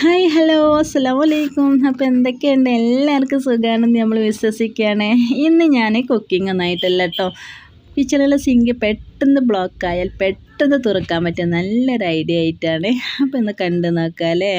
Hi hello. അസ്സാം വലൈക്കും അപ്പോൾ എന്തൊക്കെയുണ്ട്? എല്ലാവർക്കും സുഖമാണെന്ന് നമ്മൾ വിശ്വസിക്കുകയാണ്. ഇന്ന് ഞാൻ കുക്കിംഗ് ഒന്നായിട്ടല്ല കേട്ടോ കിച്ചണിലെ സിങ്ക് പെട്ടെന്ന് ബ്ലോക്ക് ആയാൽ പെട്ടെന്ന് തുറക്കാൻ പറ്റിയ നല്ലൊരു ഐഡിയ ആയിട്ടാണ്. അപ്പോൾ ഇന്ന് കണ്ടു നോക്കാം അല്ലേ?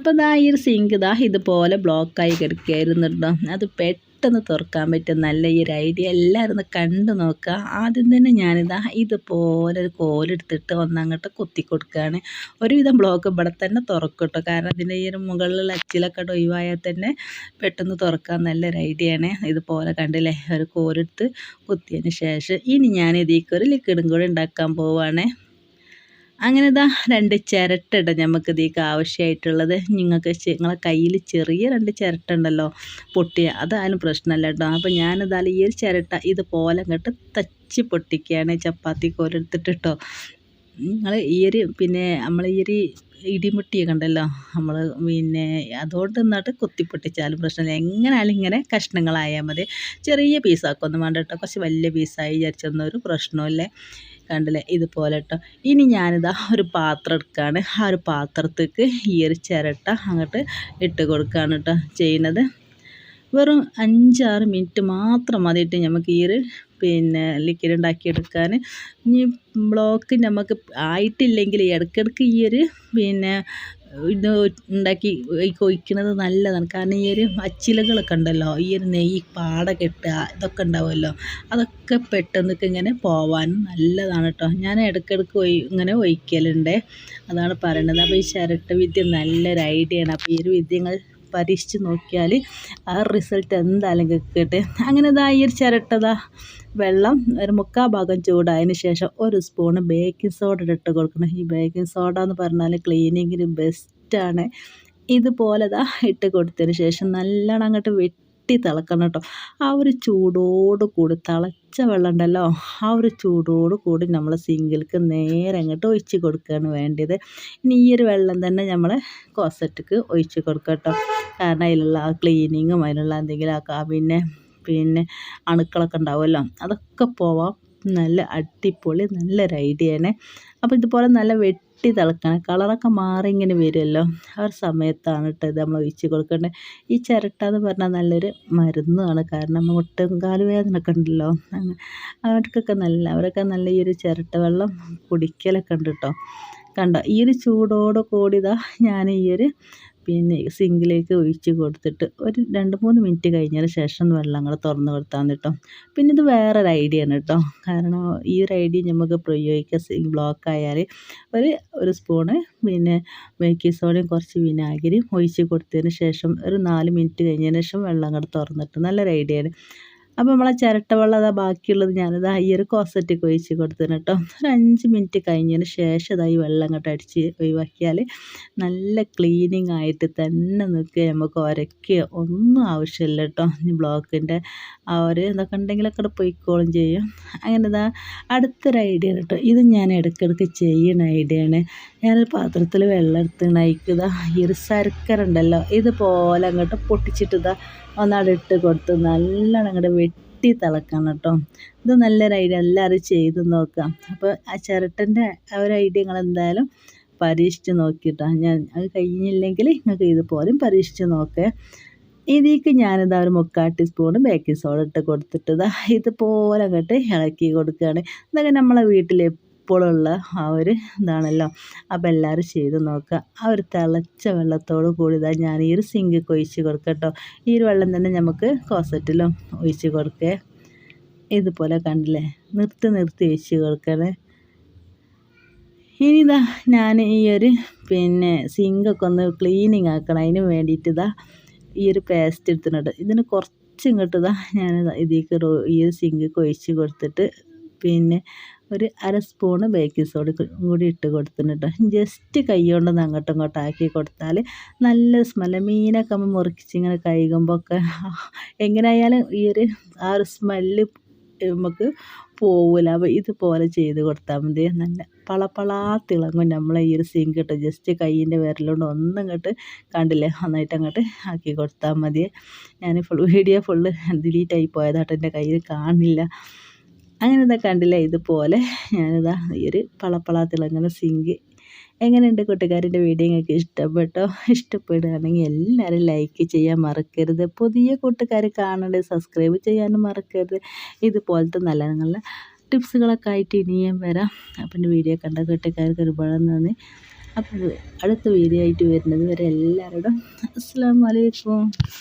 അപ്പോൾ ദാ ഈ ഒരു സിങ്ക് ദാ ഇതുപോലെ ബ്ലോക്കായി കിടക്കുകയായിരുന്നു കേട്ടോ അത് പെട്ടെന്ന് തുറക്കാൻ പറ്റും നല്ല ഈ ഒരു ഐഡിയ. എല്ലാവരും ഒന്ന് കണ്ടു നോക്കുക ആദ്യം തന്നെ ഞാനിതാ ഇതുപോലെ ഒരു കോലെടുത്തിട്ട് ഒന്നങ്ങോട്ട് കുത്തി കൊടുക്കുകയാണ് ഒരുവിധം ബ്ലോക്ക് ഇവിടെ തന്നെ തുറക്കും കേട്ടോ കാരണം ഇതിന്റെ ഈ ഒരു മുകളിലുള്ള അച്ചിലൊക്കെ ഒഴിവായാൽ തന്നെ പെട്ടെന്ന് തുറക്കാൻ നല്ലൊരു ഐഡിയ ആണ്. ഇതുപോലെ കണ്ടില്ലേ? ഒരു കോലെടുത്ത് കുത്തിയതിന് ശേഷം. ഇനി ഞാൻ ലിക്വിഡും കൂടെ ഉണ്ടാക്കാൻ പോവുകയാണേ അങ്ങനെ ഇതാ രണ്ട് ചിരട്ട നമുക്ക് ഇതിലേക്ക് ആവശ്യമായിട്ടുള്ളത് നിങ്ങൾക്ക് നിങ്ങളെ കയ്യിൽ ചെറിയ രണ്ട് ചിരട്ട ഉണ്ടല്ലോ പൊട്ടിയ അതായാലും പ്രശ്നമല്ല കേട്ടോ അപ്പോൾ ഞാനിതായാലും ഈ ഒരു ചിരട്ട ഇതുപോലെ അങ്ങോട്ട് തച്ച് പൊട്ടിക്കുകയാണ് ചപ്പാത്തി കോലെടുത്തിട്ട് കേട്ടോ നിങ്ങൾ ഈ ഒരു പിന്നെ നമ്മൾ ഈ ഒരു ഇടിമുട്ടിയൊക്കെ ഉണ്ടല്ലോ നമ്മൾ പിന്നെ അതുകൊണ്ട് കുത്തി കുത്തിപ്പൊട്ടിച്ചാലും പ്രശ്നമില്ല എങ്ങനെയാലും ഇങ്ങനെ കഷ്ണങ്ങളായാൽ മതി. ചെറിയ പീസാക്കൊന്നും വേണ്ട കേട്ടോ കുറച്ച് വലിയ പീസായി വിചാരിച്ചൊന്നും ഒരു പ്രശ്നമില്ലേ കണ്ടില്ലേ? ഇതുപോലെ കേട്ടോ ഇനി ഞാനിതാ ഒരു പാത്രം എടുക്കുകയാണ് ആ ഒരു പാത്രത്തേക്ക് ഈ ഒരു ചിരട്ട അങ്ങോട്ട് ഇട്ട് കൊടുക്കുകയാണ് കേട്ടോ ചെയ്യുന്നത്. വെറും അഞ്ചാറ് മിനിറ്റ് മാത്രം മതിയിട്ട് നമുക്ക് ഈ ഒരു പിന്നെ ലിക്വിഡ് ഉണ്ടാക്കിയെടുക്കാൻ ഇനി ബ്ലോക്ക് നമുക്ക് ആയിട്ടില്ലെങ്കിൽ ഇടയ്ക്കിടയ്ക്ക് ഈ ഒരു പിന്നെ ഇത് ഉണ്ടാക്കി ഒഴിക്കുന്നത് നല്ലതാണ്. കാരണം ഈ ഒരു അച്ചിലകളൊക്കെ ഉണ്ടല്ലോ ഈ ഒരു നെയ്യ് പാട കെട്ടുക ഇതൊക്കെ ഉണ്ടാവുമല്ലോ അതൊക്കെ പെട്ടെന്ന് ഇങ്ങനെ പോവാനും നല്ലതാണ് കേട്ടോ. ഞാൻ ഇടയ്ക്കിടയ്ക്ക് ഇങ്ങനെ ഒഴിക്കലുണ്ട് അതാണ് പറയണത്. അപ്പോൾ ഈ ചിരട്ട വിദ്യ നല്ലൊരു ഐഡിയ ആണ്. അപ്പോൾ ഈ ഒരു വിദ്യങ്ങൾ പരീക്ഷിച്ച് നോക്കിയാൽ ആ റിസൾട്ട് എന്തായാലും കിട്ടട്ടെ. അങ്ങനെ ഇതാ ഈ ഒരു ചിരട്ടതാ വെള്ളം ഒരു മുക്കാൽ ഭാഗം ചൂടായതിന് ശേഷം ഒരു സ്പൂണ് ബേക്കിംഗ് സോഡ ഇട്ട് കൊടുക്കണം. ഈ ബേക്കിംഗ് സോഡ എന്ന് പറഞ്ഞാൽ ക്ലീനിങ്ങിന് ബെസ്റ്റാണ് ഇതുപോലെതാ ഇട്ട് കൊടുത്തതിന് ശേഷം നല്ലോണം അങ്ങോട്ട് വെട്ടി തിളക്കണം കേട്ടോ. ആ ഒരു ചൂടോട് കൂടി തിളച്ച വെള്ളം ഉണ്ടല്ലോ ആ ഒരു ചൂടോട് കൂടി നമ്മൾ സിങ്കിൾക്ക് നേരെ അങ്ങോട്ട് ഒഴിച്ച് കൊടുക്കുകയാണ് വേണ്ടത് ഇനി ഈ ഒരു വെള്ളം തന്നെ നമ്മൾ കോസറ്റക്ക് ഒഴിച്ച് കൊടുക്കാം കേട്ടോ. കാരണം അതിലുള്ള ആ ക്ലീനിങ്ങും അതിലുള്ള എന്തെങ്കിലും ആക്കാം. പിന്നെ പിന്നെ അണുക്കളൊക്കെ ഉണ്ടാവുമല്ലോ. അതൊക്കെ പോവാം. നല്ല അടിപൊളി നല്ലൊരു തന്നെ അപ്പോൾ ഇതുപോലെ നല്ല വെട്ടി തിളക്കണം കളറൊക്കെ മാറി ഇങ്ങനെ വരുമല്ലോ. ആ ഒരു സമയത്താണ് കേട്ടോ ഇത് നമ്മൾ ഒഴിച്ച് കൊടുക്കേണ്ടത് ഈ ചിരട്ട എന്ന് പറഞ്ഞാൽ നല്ലൊരു മരുന്നാണ്. കാരണം മുട്ടും കാലുവേദനയൊക്കെ ഉണ്ടല്ലോ. അവർക്കൊക്കെ നല്ല അവരൊക്കെ നല്ല ഈ ഒരു ചിരട്ട വെള്ളം കുടിക്കലൊക്കെ ഉണ്ട് കേട്ടോ കണ്ടോ? ഈ ഒരു ചൂടോട് കൂടിയതാ ഞാൻ ഈ ഒരു പിന്നെ സിങ്കിലേക്ക് ഒഴിച്ച് കൊടുത്തിട്ട് ഒരു രണ്ട് മൂന്ന് മിനിറ്റ് കഴിഞ്ഞതിന് ശേഷം വെള്ളം അങ്ങോട്ട് തുറന്ന് കൊടുത്താൽ കേട്ടോ. പിന്നെ ഇത് വേറൊരു ഐഡിയ ആണ് കേട്ടോ. കാരണം ഈ ഒരു ഐഡിയ നമുക്ക് പ്രയോഗിക്കുക സിങ്ക് ബ്ലോക്ക് ആയാൽ ഒരു ഒരു സ്പൂണ് പിന്നെ ബേക്കിംഗ് സോഡയും കുറച്ച് വിനാഗിരിയും ഒഴിച്ച് കൊടുത്തതിന് ശേഷം ഒരു നാല് മിനിറ്റ് കഴിഞ്ഞതിന് ശേഷം വെള്ളം അങ്ങോട്ട് തുറന്നിട്ട് നല്ലൊരു ഐഡിയ ആണ്. അപ്പോൾ നമ്മളെ ചിരട്ട വെള്ളം അതാ ബാക്കിയുള്ളത്. ഞാനത് ഈ ഒരു കോസറ്റൊക്കെ ഒഴിച്ച് കൊടുത്തതിന് കേട്ടോ. ഒരു അഞ്ച് മിനിറ്റ് കഴിഞ്ഞതിന് ശേഷം അതായി വെള്ളം അങ്ങോട്ട് അടിച്ച് ഒഴിവാക്കിയാൽ നല്ല ക്ലീനിങ് ആയിട്ട് തന്നെ നിൽക്കുക നമുക്ക് ഒരയ്ക്കുകയോ ഒന്നും ആവശ്യമില്ല കേട്ടോ. ഈ ബ്ലോക്കിന്റെ ആ ഒരു എന്തൊക്കെ ഉണ്ടെങ്കിലൊക്കെ പൊയ്ക്കോളും ചെയ്യും. അങ്ങനെ ഇതാ അടുത്തൊരു ഐഡിയ കേട്ടോ. ഇത് ഞാൻ ഇടയ്ക്കിടയ്ക്ക് ഐഡിയ ആണ്. ഞാനൊരു പാത്രത്തിൽ വെള്ളം എടുത്ത് നയിക്കുക ഈ ഒരു ശർക്കര ഉണ്ടല്ലോ. ഇതുപോലെ അങ്ങോട്ട് പൊട്ടിച്ചിട്ട് ഇതാ ഒന്നവിടെ ഇട്ട് കൊടുത്ത് നല്ലോണം അങ്ങോട്ട് വെട്ടി തിളക്കണം കേട്ടോ. ഇത് നല്ലൊരു ഐഡിയ എല്ലാവരും ചെയ്ത് നോക്കാം അപ്പോൾ ആ ചിരട്ടന്റെ ആ ഒരു ഐഡിയ നിങ്ങൾ എന്തായാലും പരീക്ഷിച്ച് നോക്കിയിട്ടാണ് ഞാൻ അത് കഴിഞ്ഞില്ലെങ്കിൽ നിങ്ങൾക്ക് ഇതുപോലും പരീക്ഷിച്ച് നോക്കേ. ഇതിലേക്ക് ഞാനിതാ ഒരു മുക്കാൽ ടീസ്പൂണ് ബേക്കിംഗ് സോഡ ഇട്ട് കൊടുത്തിട്ട് ഇതുപോലെ അങ്ങോട്ട് ഇളക്കി കൊടുക്കുകയാണ്. ഇതൊക്കെ നമ്മളെ വീട്ടിൽ എപ്പോഴുള്ള ആ ഒരു ഇതാണല്ലോ. അപ്പോൾ എല്ലാവരും ചെയ്ത് നോക്കുക ആ ഒരു തിളച്ച വെള്ളത്തോട് കൂടി ഞാൻ ഈ ഒരു സിങ്ക് ഒഴിച്ച് കൊടുക്കട്ടോ. ഈ ഒരു വെള്ളം തന്നെ നമുക്ക് കോസറ്റിലും ഒഴിച്ച് കൊടുക്കേ. ഇതുപോലെ കണ്ടില്ലേ? നിർത്തി നിർത്തി ഒഴിച്ച് കൊടുക്കണേ. ഇനി ഇതാ ഞാൻ ഈ ഒരു പിന്നെ സിങ്കൊക്കെ ഒന്ന് ക്ലീനിങ് ആക്കണം. അതിന് വേണ്ടിയിട്ട് ഇതാ ഈ ഒരു പേസ്റ്റ് എടുത്തിട്ടുണ്ട്. ഇതിന് കുറച്ച് ഇങ്ങോട്ട് ഇതാ ഞാൻ ഇതിലേക്ക് ഈ ഒരു സിങ്ക് കൊഴിച്ച് കൊടുത്തിട്ട് പിന്നെ ഒരു അര സ്പൂണ് ബേക്കിംഗ് സോഡ കൂടി ഇട്ട് കൊടുത്തിട്ടുണ്ട് ജസ്റ്റ് കൈ കൊണ്ടൊന്ന് അങ്ങോട്ടും ഇങ്ങോട്ടും ആക്കി കൊടുത്താൽ നല്ല സ്മെല്ല് മീനൊക്കെ നമ്മൾ മുറിച്ച് ഇങ്ങനെ കഴുകുമ്പോൾ ഒക്കെ എങ്ങനെയായാലും ഈ ഒരു ആ ഒരു സ്മെല്ല് നമുക്ക് പോവില്ല അപ്പോൾ ഇതുപോലെ ചെയ്ത് കൊടുത്താൽ മതി. നല്ല പളപ്പളാ തിളങ്ങും നമ്മളെ ഈ ഒരു സിങ്ക് ഇട്ട്. ജസ്റ്റ് കയ്യിന്റെ വിരലുകൊണ്ട് ഒന്നും ഇങ്ങോട്ട് കണ്ടില്ലേ? നന്നായിട്ട് അങ്ങോട്ട് ആക്കി കൊടുത്താൽ മതി. ഞാൻ ഫുൾ വീഡിയോ ഫുള്ള് ഡിലീറ്റ് ആയി പോയതാട്ടോ. എന്റെ കയ്യിൽ കാണില്ല. അങ്ങനെ ഇതാ കണ്ടില്ല? ഇതുപോലെ ഞാനിതാ ഈ ഒരു പളപ്പള തിളങ്ങുന്ന സിങ്ക് എങ്ങനെയുണ്ട് കൂട്ടുകാരന്റെ വീഡിയോ? നിങ്ങൾക്ക് ഇഷ്ടപ്പെട്ടോ? ഇഷ്ടപ്പെടുകയാണെങ്കിൽ എല്ലാവരും ലൈക്ക് ചെയ്യാൻ മറക്കരുത്. പുതിയ കൂട്ടുകാർ കാണേണ്ടത് സബ്സ്ക്രൈബ് ചെയ്യാനും മറക്കരുത്. ഇതുപോലത്തെ നല്ല നല്ല ടിപ്സുകളൊക്കെ ആയിട്ട് ഇനിയും വരാം. അപ്പം വീഡിയോ കണ്ട കൂട്ടുകാർക്ക് ഒരുപാട് നന്ദി. അപ്പോൾ അടുത്ത വീഡിയോ ആയിട്ട് വരുന്നത് വരെ എല്ലാവരോടും അസ്സാം വലൈക്കും